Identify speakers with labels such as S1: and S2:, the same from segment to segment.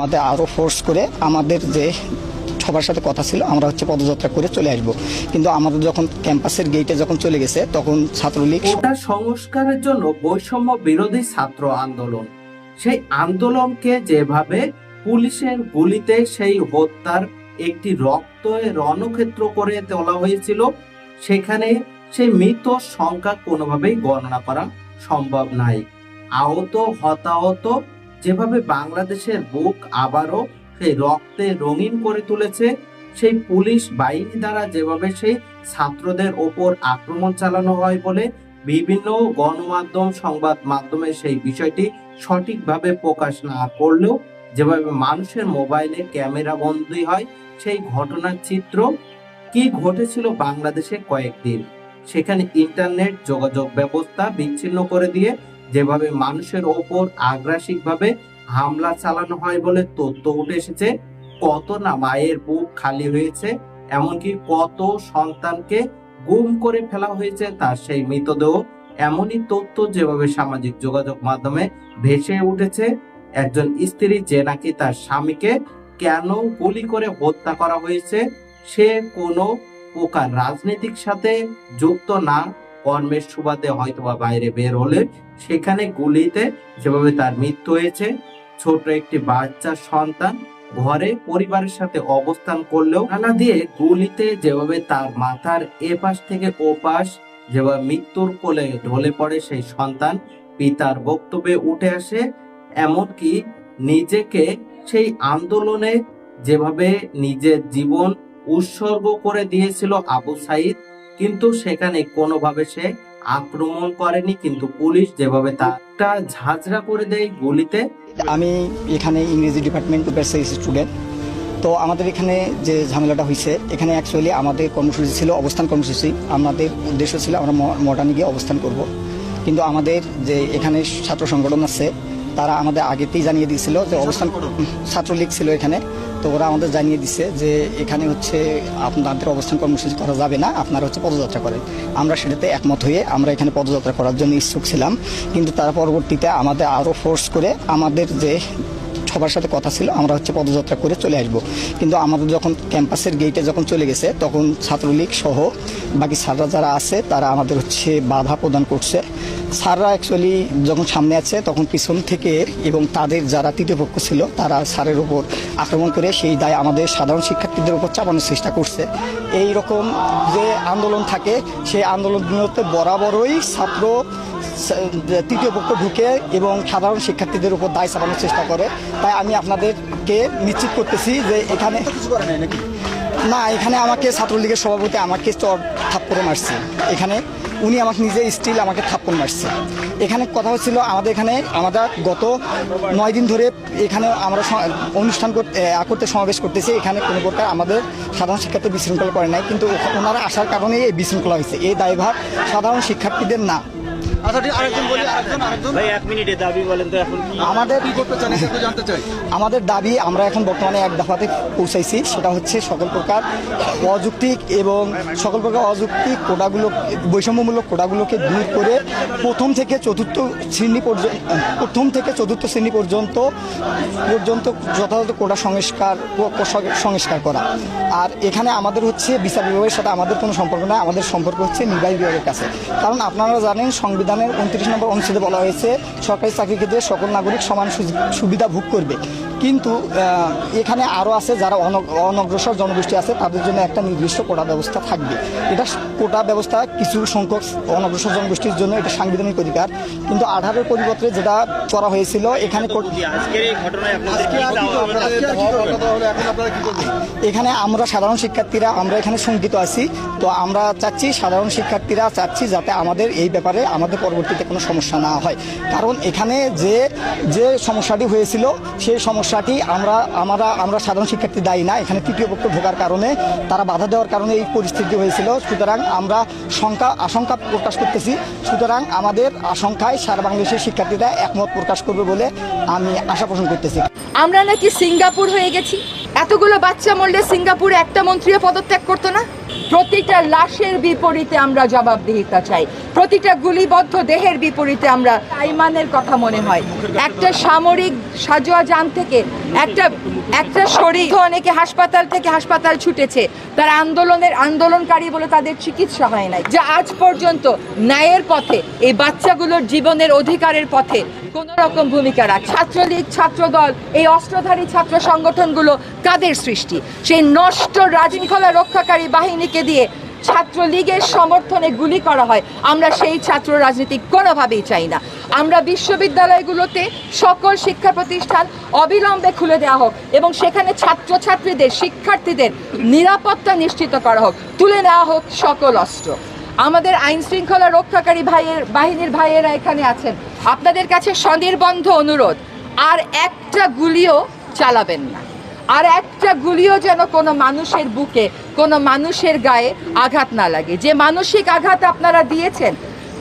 S1: আমাদের আরও ফোর্স করে আমাদের যে সবার সাথে কথা ছিল, আমরা হচ্ছে পদযাত্রা করে চলে আসব। কিন্তু আমাদের যখন ক্যাম্পাসের গেটে যখন চলে গেছে, তখন ছাত্রলীগ
S2: কোটা সংস্কারের জন্য বৈষম্য বিরোধী ছাত্র আন্দোলন। সেই আন্দোলনকে যেভাবে পুলিশের গুলিতে সেই হত্যার একটি রক্ত রণক্ষেত্র করে তোলা হয়েছিল, সেখানে সেই মৃত সংখ্যা কোনোভাবেই গণনা করা সম্ভব নাই। আহত, হতাহত যেভাবে বাংলাদেশের বুক আবারও সেই রক্তে রঙিন করে তুলেছে, সেই পুলিশ বাহিনী দ্বারা যেভাবে সেই ছাত্রদের ওপর আক্রমণ চালানো হয় বলে বিভিন্ন গণমাধ্যম সংবাদ মাধ্যমে সেই বিষয়টি সঠিকভাবে প্রকাশ না করলেও যেভাবে মানুষের মোবাইলে ক্যামেরা বন্দী হয়, সেই ঘটনার চিত্র কি ঘটেছিল বাংলাদেশে কয়েকদিন? সেখানে ইন্টারনেট যোগাযোগ ব্যবস্থা বিচ্ছিন্ন করে দিয়ে যেভাবে মানুষের ওপর আগ্রাসিকভাবে হামলা চালানো হয় বলে তথ্য উঠে এসেছে, কত না মায়ের বুক খালি হয়েছে, এমনকি কত সন্তানকে গুম করে ফেলা হয়েছে তার সেই মৃতদেহ। এমনই তথ্য যেভাবে সামাজিক যোগাযোগ মাধ্যমে ভেসে উঠেছে, একজন স্ত্রী যে নাকি তার স্বামীকে কেন গুলি করে হত্যা করা হয়েছে, সে কোনো প্রকার রাজনৈতিক সাথে যুক্ত না। কর্মের সুবাদে হয়তোবা বাইরে বের হলে সেখানে গুলিতে যেভাবে তার মৃত্যু হয়েছে, ছোট একটি বাচ্চা সন্তান ঘরে পরিবারের সাথে অবস্থান করলেও নানা দিয়ে গুলিতে যেভাবে তার মাথার এপাশ থেকে ওপাশ যেভাবে মৃত্যুর কোলে ঢলে পড়ে সেই সন্তান পিতার বক্তব্যে উঠে আসে, এমনকি নিজেকে সেই আন্দোলনে যেভাবে নিজের জীবন উৎসর্গ করে দিয়েছিল আবু সাইদ কিন্তু সেখানে কোনোভাবে সে আক্রমণ করেনি, কিন্তু পুলিশ যেভাবে তারটা ঝাঁঝরা করে দেয় গুলিতে।
S1: আমি এখানে ইংরেজি ডিপার্টমেন্ট স্টুডেন্ট। তো আমাদের এখানে যে ঝামেলাটা হয়েছে এখানে অ্যাকচুয়ালি আমাদের কর্মসূচি ছিল, অবস্থান কর্মসূচি। আমাদের উদ্দেশ্য ছিল আমরা মডার্নে গিয়ে অবস্থান করব। কিন্তু আমাদের যে এখানে ছাত্র সংগঠন আছে তারা আমাদের আগেতেই জানিয়ে দিয়েছিল যে অবস্থান ছাত্রলীগ ছিল এখানে। তো ওরা আমাদের জানিয়ে দিছে যে এখানে হচ্ছে আপনাদের অবস্থান কর্মসূচি করা যাবে না আপনারা হচ্ছে পদযাত্রা করেন। আমরা সেটাতে একমত হয়ে আমরা এখানে পদযাত্রা করার জন্য ইচ্ছুক ছিলাম। কিন্তু তারা পরবর্তীতে আমাদের আরও ফোর্স করে আমাদের যে সবার সাথে কথা ছিল আমরা হচ্ছে পদযাত্রা করে চলে আসব। কিন্তু আমাদের যখন ক্যাম্পাসের গেটে যখন চলে গেছে তখন ছাত্রলীগ সহ বাকি স্যাররা যারা আছে তারা আমাদের হচ্ছে বাধা প্রদান করছে। স্যাররা অ্যাকচুয়ালি যখন সামনে আছে তখন পিছন থেকে এবং তাদের যারা তৃতীয় পক্ষ ছিল তারা স্যারের উপর আক্রমণ করে সেই দায় আমাদের সাধারণ শিক্ষার্থীদের উপর চাপানোর চেষ্টা করছে। এই রকম যে আন্দোলন থাকে সেই আন্দোলনগুলোতে বরাবরই ছাত্র তৃতীয় পক্ষ ঢুকে এবং সাধারণ শিক্ষার্থীদের উপর দায় চাপানোর চেষ্টা করে। তাই আমি আপনাদেরকে নিশ্চিত করতেছি যে এখানে না এখানে আমাকে ছাত্রলীগের সভাপতি আমাকে চর থাপ্পড়ে মারছে। এখানে উনি আমাকে নিজে স্টিল আমাকে থাপ্পন মারছে। এখানে কথা হচ্ছিল আমাদের এখানে, আমরা গত নয় দিন ধরে এখানে আমরা অনুষ্ঠান করতে করতে সমাবেশ করতেছি। এখানে কোনো প্রকার আমাদের সাধারণ শিক্ষার্থী বিশৃঙ্খলা করে নাই। কিন্তু ওনারা আসার কারণেই এই বিশৃঙ্খলা হয়েছে। এই দায়ভার সাধারণ শিক্ষার্থীদের না।
S3: আচ্ছা ঠিক আরেকজন বলি আরেকজন আরেকজন।
S4: ভাই এক মিনিটে দাবি বলেন তো এখন কি?
S1: আমাদের
S3: কি করতে চান একটু জানতে চাই।
S1: আমাদের দাবি আমরা এখন বর্তমানে এক দফাতে পৌঁছাইছি সেটা হচ্ছে সকল প্রকার অযৌক্তিক এবং সকল প্রকার অযৌক্তিক কোটাগুলো বৈষম্যমূলক কোটাগুলোকে দূর করে প্রথম থেকে চতুর্থ শ্রেণি পর্যন্ত প্রথম থেকে চতুর্থ শ্রেণি পর্যন্ত পর্যন্ত যথাযথ কোটা সংস্কার সংস্কার করা। আর এখানে আমাদের হচ্ছে বিচার বিভাগের সাথে আমাদের কোনো সম্পর্ক না আমাদের সম্পর্ক হচ্ছে নির্বাহী বিভাগের কাছে। কারণ আপনারা জানেন সংবিধানের উনত্রিশ নম্বর অনুচ্ছেদে বলা হয়েছে সরকারি চাকরি ক্ষেত্রে সকল নাগরিক সমান সুবিধা ভোগ করবে। কিন্তু এখানে আরও আছে যারা অন- অনগ্রসর জনগোষ্ঠী আছে তাদের জন্য একটা নির্দিষ্ট কোটা ব্যবস্থা থাকবে। এটা কোটা ব্যবস্থা কিছু সংখ্যক অনগ্রসর জনগোষ্ঠীর জন্য এটা সাংবিধানিক অধিকার। কিন্তু আঠারোর পরিবর্তে যেটা করা হয়েছিল এখানে
S3: এখানে
S1: আমরা সাধারণ শিক্ষার্থীরা আমরা এখানে শঙ্কিত আছি। তো আমরা চাচ্ছি সাধারণ শিক্ষার্থীরা চাচ্ছি যাতে আমাদের এই ব্যাপারে আমাদের পরবর্তীতে কোনো সমস্যা না হয়। কারণ এখানে যে যে সমস্যাটি হয়েছিল, সেই সমস্যাটি আমরা আমরা আমরা সাধারণ শিক্ষার্থী দায়ী না। এখানে তৃতীয় পক্ষ ঢোকার কারণে, তারা বাধা দেওয়ার কারণে এই পরিস্থিতি হয়েছিল। সুতরাং আমরা শঙ্কা, আশঙ্কা প্রকাশ করতেছি। সুতরাং আমাদের আশঙ্কায় সারা বাংলাদেশের শিক্ষার্থীরা একমত প্রকাশ করবে বলে আমি আশা পোষণ করতেছি।
S5: আমরা নাকি সিঙ্গাপুর হয়ে গেছি। এতগুলো বাচ্চা মরলে সিঙ্গাপুরে একটা মন্ত্রীও পদত্যাগ করতো না? প্রতিটা লাশের বিপরীতে আমরা জবাবদিহিতা চাই। প্রতিটা গুলিবদ্ধ দেহের বিপরীতে আমরা আইমানের কথা মনে হয়। একটা সামরিক সাজোয়া যান থেকে একটা একটা শরীর অনেকে হাসপাতাল থেকে হাসপাতাল ছুটেছে। তারা আন্দোলনের আন্দোলনকারী বলে তাদের চিকিৎসা হয় নাই। যা আজ পর্যন্ত ন্যায়ের পথে, এই বাচ্চাগুলোর জীবনের অধিকারের পথে কোন রকম ভূমিকা রাখ ছাত্রলীগ, ছাত্রদল, এই অস্ত্রধারী ছাত্র সংগঠনগুলো কাদের সৃষ্টি? সেই নষ্ট রাজনীখলা রক্ষাকারী বাহিনীকে দিয়ে ছাত্রলীগের সমর্থনে গুলি করা হয়। আমরা সেই ছাত্র রাজনীতি কোনোভাবেই চাই না। আমরা বিশ্ববিদ্যালয়গুলোতে সকল শিক্ষা প্রতিষ্ঠান অবিলম্বে খুলে দেওয়া হোক এবং সেখানে ছাত্রছাত্রীদের, শিক্ষার্থীদের নিরাপত্তা নিশ্চিত করা হোক, তুলে নেওয়া হোক সকল অস্ত্র। আমাদের আইন শৃঙ্খলা রক্ষাকারী ভাইয়ের, বাহিনীর ভাইয়েরা এখানে আছেন। আপনাদের কাছে স্বনির্বন্ধ অনুরোধ, আর একটা গুলিও চালাবেন না। আর একটা গুলিও যেন কোনো মানুষের বুকে, কোনো মানুষের গায়ে আঘাত না লাগে। যে মানসিক আঘাত আপনারা দিয়েছেন,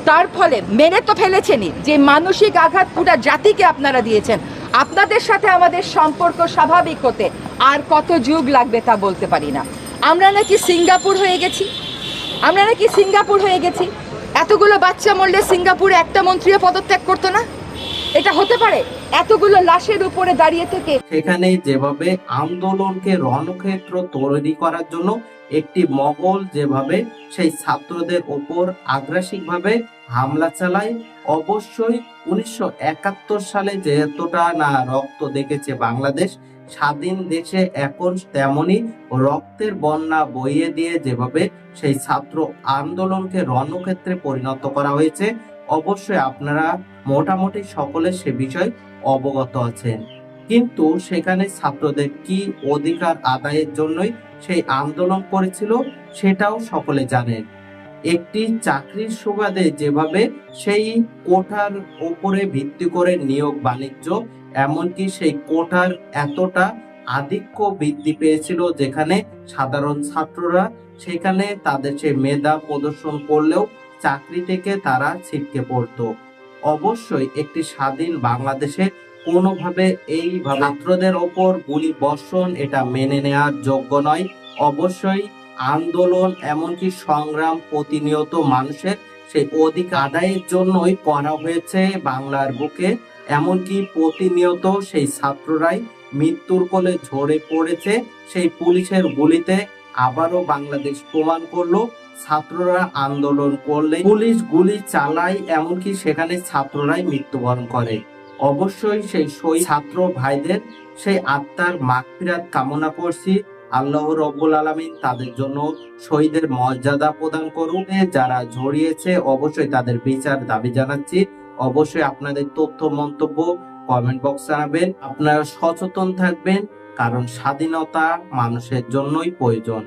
S5: তার ফলে মেনে তো ফেলেছেনই। যে মানসিক আঘাত পুরো জাতিকে আপনারা দিয়েছেন, আপনাদের সাথে আমাদের সম্পর্ক স্বাভাবিক হতে আর কত যুগ লাগবে তা বলতে পারি না। আমরা নাকি সিঙ্গাপুর হয়ে গেছি। আমরা নাকি সিঙ্গাপুর হয়ে গেছি। এতগুলো বাচ্চা মরলে সিঙ্গাপুরে একটা মন্ত্রীও পদত্যাগ করতো না? এটা হতে পারে? এতগুলো লাশের উপরে দাঁড়িয়ে থেকে
S2: সেখানে যেভাবে আন্দোলনকে রণক্ষেত্র তৈরি করার জন্য একটি মহল যেভাবে সেই ছাত্রদের ওপর আগ্রাসিকভাবে হামলা চালায়, অবশ্যই উনিশশো একাত্তর সালে যেতটা না রক্ত দেখেছে বাংলাদেশ, স্বাধীন দেশে এখন তেমনি রক্তের বন্যা বইয়ে দিয়ে যেভাবে সেই ছাত্র আন্দোলনকে রণক্ষেত্রে পরিণত করা হয়েছে, অবশ্যই আপনারা মোটামুটি সকলে সে বিষয় অবগত আছেন। কিন্তু সেখানে ছাত্রদের কি অধিকার আদায়ের জন্যই সেই আন্দোলন করেছিল সেটাও সকলে জানেন। একটি চাকরির সুবাদে যেভাবে সেই কোঠার উপরে ভিত্তি করে নিয়োগ বাণিজ্য, এমনকি সেই কোঠার এতটা আধিক্য বৃদ্ধি পেয়েছিল যেখানে সাধারণ ছাত্ররা সেখানে তাদের সেই মেধা প্রদর্শন করলেও চাকরি থেকে তারা ছিটকে পড়তো। অবশ্যই একটি স্বাধীন বাংলাদেশে কোনোভাবে এই ছাত্রদের ওপর গুলি বর্ষণ এটা মেনে নেওয়ার যোগ্য নয়। অবশ্যই আন্দোলন এমনকি সংগ্রাম প্রতিনিয়ত মানুষের সেই অধিক আদায়ের জন্যই করা হয়েছে বাংলার বুকে। এমনকি প্রতিনিয়ত সেই ছাত্ররাই মৃত্যুর কোলে ঝরে পড়েছে সেই পুলিশের গুলিতে। আবারও বাংলাদেশ প্রমাণ করল, ছাত্ররা আন্দোলন করলে পুলিশ গুলি চালায়, এমনকি সেখানে ছাত্ররাই মৃত্যুবরণ করে। অবশ্যই সেই শহীদ ছাত্র ভাইদের, সেই আত্মার মাগফিরাত কামনা করছি। আল্লাহ রব্বুল আলমিন তাদের জন্য শহীদের মর্যাদা প্রদান করুন যারা জড়িয়েছে, অবশ্যই তাদের বিচার দাবি জানাচ্ছি। অবশ্যই আপনাদের তথ্য, মন্তব্য কমেন্ট বক্স জানাবেন। আপনারা সচেতন থাকবেন। কারণ স্বাধীনতা মানুষের জন্যই প্রয়োজন।